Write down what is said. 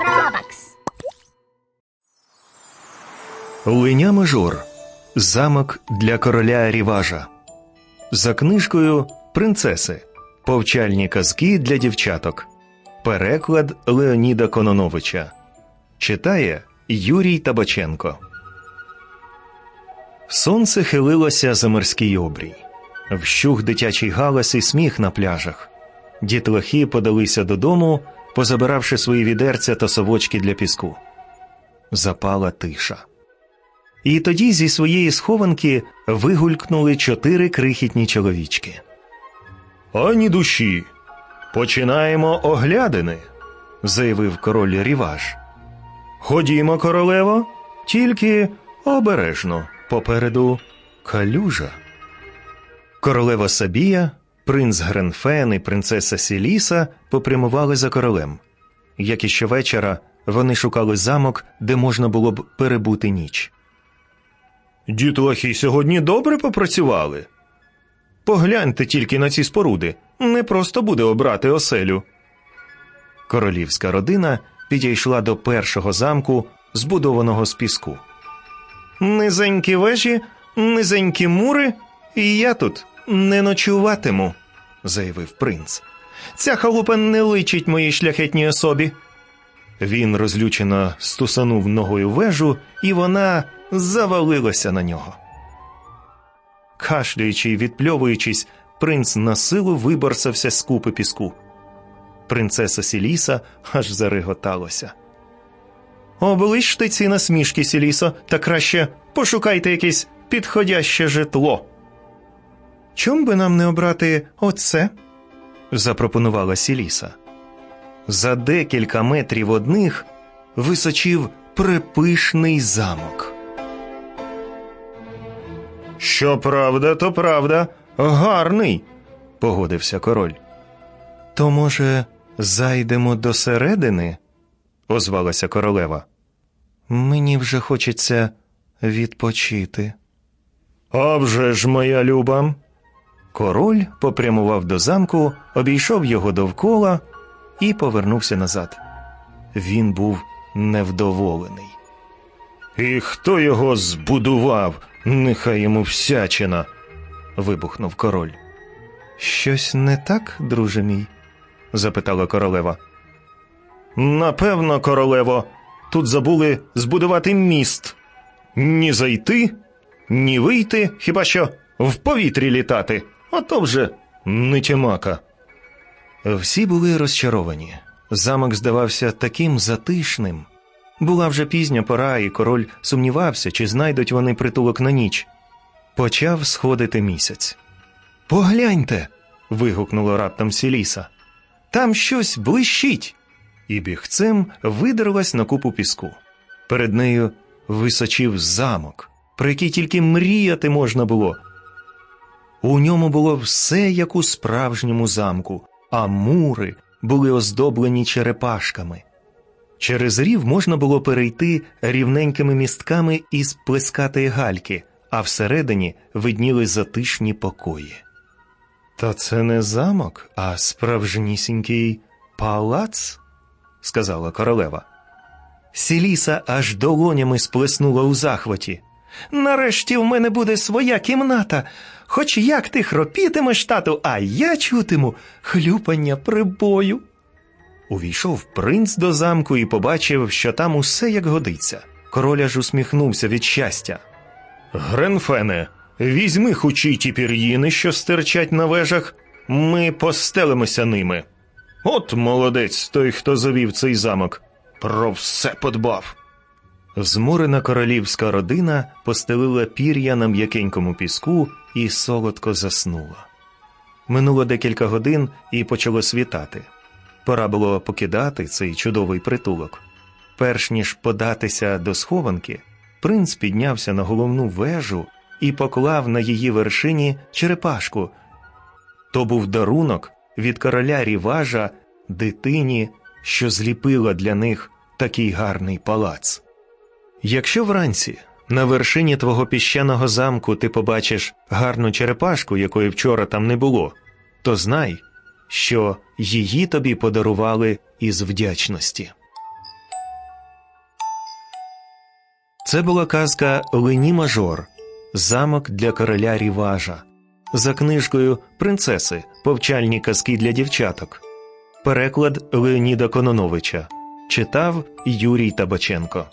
Робакс. Линя Мажор. Замок для короля Ріважа. За книжкою Принцеси. Повчальні казки для дівчаток. Переклад Леоніда Кононовича. Читає Юрій Табаченко. Сонце хилилося за морський обрій. Вщух дитячий галас і сміх на пляжах. Дітлахи подалися додому, позабиравши свої відерця та совочки для піску. Запала тиша. І тоді зі своєї схованки вигулькнули чотири крихітні чоловічки. Ані душі. Починаємо оглядини, заявив король Ріваж. Ходімо, королево, тільки обережно попереду калюжа. Королева Сабія, принц Гренфен і принцеса Сіліса попрямували за королем. Як і щовечора, вони шукали замок, де можна було б перебути ніч. Дітлахи сьогодні добре попрацювали. Погляньте тільки на ці споруди. Не просто буде обрати оселю. Королівська родина підійшла до першого замку, збудованого з піску. Низенькі вежі, низенькі мури, і я тут не ночуватиму, заявив принц. Ця халупа не личить моїй шляхетній особі. Він розлючено стусанув ногою вежу, і вона завалилася на нього. Кашлюючи й відпльовуючись, принц на силу виборсався з купи піску. Принцеса Сіліса аж зареготалася. Оближте ці насмішки, Сілісо, та краще пошукайте якесь підходяще житло. Чом би нам не обрати оце? запропонувала Сіліса. За декілька метрів одних височив припишний замок. Що правда, то правда, гарний, погодився король. То, може, зайдемо до середини? озвалася королева. Мені вже хочеться відпочити. «А вже ж, моя люба. Король попрямував до замку, обійшов його довкола і повернувся назад. Він був невдоволений. І хто його збудував? Нехай йому всячина. вибухнув король. Щось не так, друже мій? запитала королева. Напевно, королево, тут забули збудувати міст. Ні зайти, ні вийти, хіба що в повітрі літати. Ото вже не. Всі були розчаровані. Замок здавався таким затишним. Була вже пізня пора, і король сумнівався, чи знайдуть вони притулок на ніч. Почав сходити місяць. Погляньте. вигукнула раптом Сіліса. Там щось блищить. І бігцем видерлась на купу піску. Перед нею височив замок, про який тільки мріяти можна було. У ньому було все як у справжньому замку, а мури були оздоблені черепашками. Через рів можна було перейти рівненькими містками із плескатої гальки, а всередині видніли затишні покої. Та це не замок, а справжнісінький палац, сказала королева. Сіліса аж долонями сплеснула у захваті. Нарешті в мене буде своя кімната. Хоч як ти хропітимеш, тату, а я чутиму хлюпання прибою. Увійшов принц до замку і побачив, що там усе як годиться. Король аж усміхнувся від щастя. Гренфене, візьми хучі ті пір'їни, що стирчать на вежах, ми постелимося ними. От молодець той, хто завів цей замок, про все подбав. Зморена королівська родина постелила пір'я на м'якенькому піску і солодко заснула. Минуло декілька годин і почало світати. Пора було покидати цей чудовий притулок. Перш ніж податися до схованки, принц піднявся на головну вежу і поклав на її вершині черепашку. То був дарунок від короля Ріважа дитині, що зліпила для них такий гарний палац. Якщо вранці на вершині твого піщаного замку ти побачиш гарну черепашку, якої вчора там не було, то знай, що її тобі подарували із вдячності. Це була казка Лені Мажор Замок для короля Ріважа за книжкою Принцеси Повчальні казки для дівчаток. Переклад Леоніда Кононовича читав Юрій Табаченко.